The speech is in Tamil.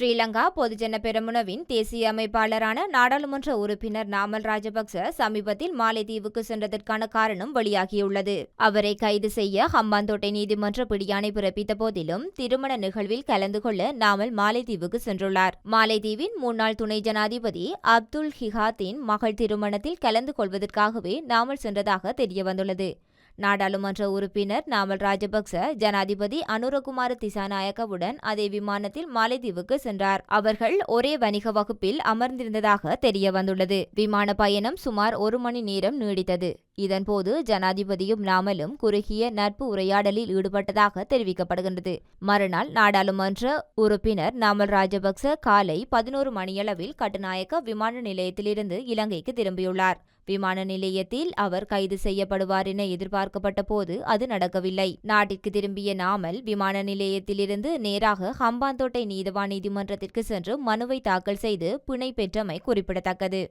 ஸ்ரீலங்கா பொதுஜன பெருமுனவின் தேசிய அமைப்பாளரான நாடாளுமன்ற உறுப்பினர் நாமல் ராஜபக்ச சமீபத்தில் மாலைதீவுக்கு சென்றதற்கான காரணம் வெளியாகியுள்ளது. அவரை கைது செய்ய ஹம்பாந்தோட்டை நீதிமன்ற பிடியாணை பிறப்பித்த போதிலும் திருமண நிகழ்வில் கலந்து கொள்ள நாமல் மாலைதீவுக்கு சென்றுள்ளார். மாலைதீவின் முன்னாள் துணை ஜனாதிபதி அப்துல் ஹிஹாத்தின் மகள் திருமணத்தில் கலந்து கொள்வதற்காகவே நாமல் சென்றதாக தெரியவந்துள்ளது. நாடாளுமன்ற உறுப்பினர் நாமல் ராஜபக்ச ஜனாதிபதி அனுரகுமார திசாநாயக்கவுடன் அதே விமானத்தில் மாலைதீவுக்கு சென்றார். அவர்கள் ஒரே வணிக வகுப்பில் அமர்ந்திருந்ததாக தெரிய வந்துள்ளது விமான பயணம் சுமார் ஒரு மணி நேரம் நீடித்தது. இதன்போது ஜனாதிபதியும் நாமலும் குறுகிய நட்பு உரையாடலில் ஈடுபட்டதாக தெரிவிக்கப்படுகின்றது. மறுநாள் நாடாளுமன்ற உறுப்பினர் நாமல் ராஜபக்ச காலை பதினோரு மணியளவில் கட்டுநாயக்க விமான நிலையத்திலிருந்து இலங்கைக்கு திரும்பியுள்ளார். விமான நிலையத்தில் அவர் கைது செய்யப்படுவார் என எதிர்பார்க்கப்பட்ட போது அது நடக்கவில்லை. நாட்டிற்கு திரும்பிய நாமல் விமான நிலையத்திலிருந்து நேராக ஹம்பாந்தோட்டை நீதவான் நீதிமன்றத்திற்கு சென்று மனுவை தாக்கல் செய்து பிணை பெற்றமை குறிப்பிடத்தக்கது.